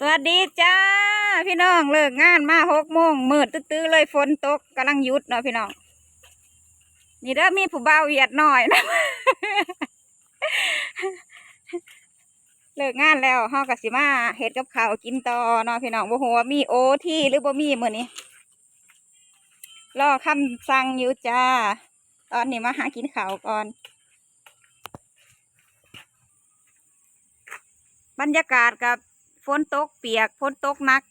สวัสดีจ้า พี่น้องเลิกงานมาหกโมงมืดตื้อเลยฝนตกกำลังยุดเนาะพี่น้อง นี่เด้อมีผู้บ่าวเวียดหน่อยนะเลิกงานแล้วเฮากัสิมาเฮ็ดกับข้าวกินต่อเนาะพี่น้องบ่ฮู้ว่ามีโอที่หรือบ่มีมื้อนี้รอคำสั่งอยู่จ้า ตอนนี้มาหากินข้าวก่อน บรรยากาศกับ ฝนตกเปียกฝนตกนัก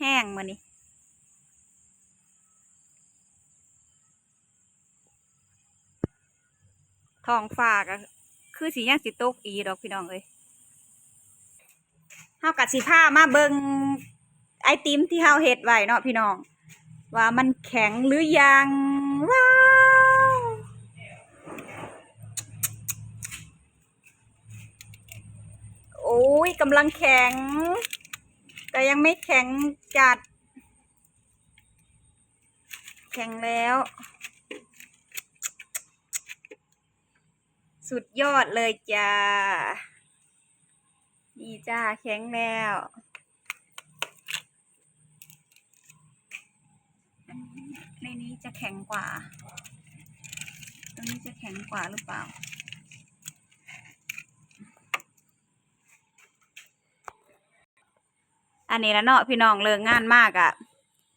แห้งมื้อนี้ท้องฟ้าก็คือสียังสิตกอีดอกพี่น้องเอ้ยเฮากัดสิผ้ามาเบิงไอติมที่เฮาเฮ็ดไว้เนาะพี่น้อง ว่ามันแข็งหรือยังว้าวโอ้ยกำลังแข็ง แต่ยังไม่แข็งจัด แข็งแล้ว สุดยอดเลยจ้า นี่จ้าแข็งแล้วอันนี้ในนี้จะแข็งกว่า ตรงนี้จะแข็งกว่าหรือเปล่า อันนี้ละเนาะพี่น้องเลิกงานมากอะ่ะ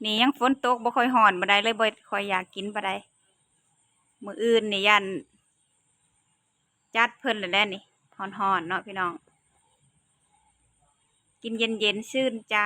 นี่ยังฝนตกบ่ค่อยห่อนบ่ได้เลยบ่ค่อยอยากกินบ่ได้มืออื่นนี่ยันจัดเพิ่นเลยแหล้วนี่ห่อนๆเนาะพี่น้อง กินเย็นๆชื่นใจ